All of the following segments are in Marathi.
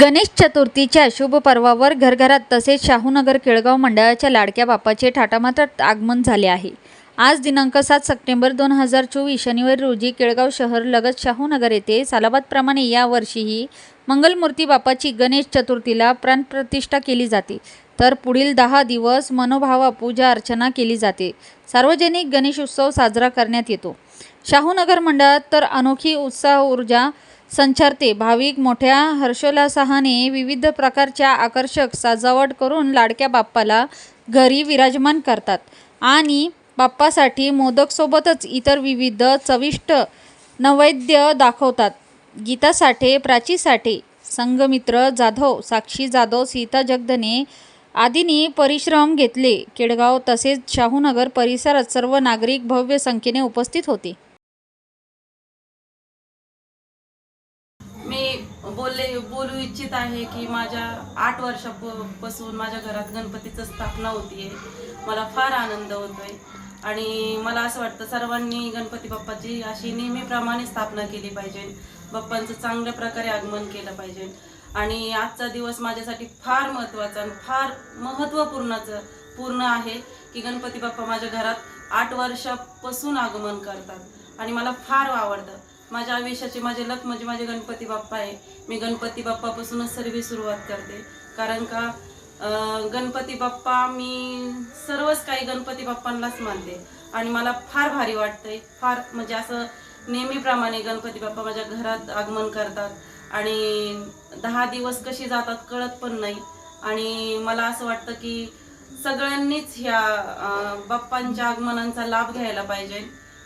गणेश चतुर्थीच्या शुभ पर्वावर घरघरात तसेच शाहूनगर केळगाव मंडळाच्या लाडक्या बापाचे ठाटामात आगमन झाले आहे. आज दिनांक सात सप्टेंबर दोन हजार चोवीस शनिवारी रोजी केळगाव शहर लगत शाहूनगर येथे सालाबादप्रमाणे यावर्षीही मंगलमूर्ती बापाची गणेश चतुर्थीला प्राणप्रतिष्ठा केली जाते. तर पुढील दहा दिवस मनोभावा पूजा अर्चना केली जाते. सार्वजनिक गणेश उत्सव साजरा करण्यात येतो. शाहूनगर मंडळात तर अनोखी उत्साह ऊर्जा संचारते. भाविक मोठ्या हर्षोल्लासाने विविध प्रकारच्या आकर्षक सजावट करून लाडक्या बाप्पाला घरी विराजमान करतात. आणि बाप्पासाठी मोदकसोबतच इतर विविध चविष्ट नैवेद्य दाखवतात. गीता साठे प्राची साठे संघमित्र जाधव साक्षी जाधव सीता जगदने आदींनी परिश्रम घेतले. केडगाव तसेच शाहूनगर परिसरात सर्व नागरिक भव्य संख्येने उपस्थित होते. मी बोलले बोलू इच्छित आहे की माझ्या आठ वर्षापासून माझ्या घरात गणपतीचं स्थापना होतीये. मला फार आनंद होतोय. आणि मला असं वाटतं सर्वांनी गणपती बाप्पाची अशी नेहमीप्रमाणे स्थापना केली पाहिजे. बाप्पांचं चांगल्या प्रकारे आगमन केलं पाहिजे. आणि आजचा दिवस माझ्यासाठी फार महत्त्वाचा आणि फार महत्त्वपूर्णच पूर्ण आहे की गणपती बाप्पा माझ्या घरात आठ वर्षापासून आगमन करतात आणि मला फार आवडतं. माझ्या आयुष्याचे माझे लक म्हणजे माझे गणपती बाप्पा आहे. मी गणपती बाप्पापासूनच सर्व सुरुवात करते. कारण का गणपती बाप्पा मी सर्वच काही गणपती बाप्पांनाच मानते. आणि मला फार भारी वाटतंय. फार म्हणजे असं नेहमीप्रमाणे गणपती बाप्पा माझ्या घरात आगमन करतात. आणि दहा दिवस कशी जातात कळत पण नाही. आणि मला असं वाटतं की सगळ्यांनीच ह्या बाप्पांच्या आगमनांचा लाभ घ्यायला पाहिजे.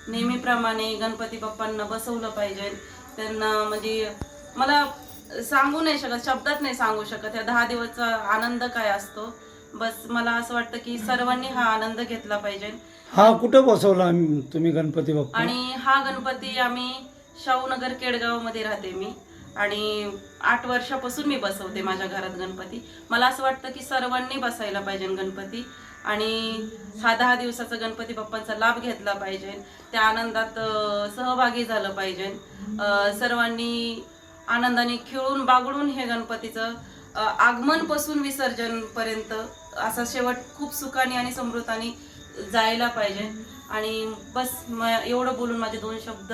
नेहमीप्रमाणे गणपती बाप्पांना बसवलं पाहिजे. त्यांना म्हणजे मला सांगू नाही शकत शब्दात नाही सांगू शकत या दहा दिवसचा आनंद काय असतो. बस मला असं वाटतं की सर्वांनी हा आनंद घेतला पाहिजे. हा कुठं बसवला तुम्ही गणपती बाप्पा? आणि हा गणपती आम्ही शाहूनगर केडगावमध्ये राहते मी. आणि आठ वर्षापासून मी बसवते माझ्या घरात गणपती. मला असं वाटतं की सर्वांनी बसायला पाहिजे गणपती. आणि हा दहा दिवसाचा गणपती बाप्पांचा लाभ घेतला पाहिजे. त्या आनंदात सहभागी झालं पाहिजे. सर्वांनी आनंदाने खेळून बागडून हे गणपतीचं आगमनपासून विसर्जनपर्यंत असा शेवट खूप सुखाने आणि समृद्धाने जायला पाहिजे. आणि बस म एवढं बोलून माझे दोन शब्द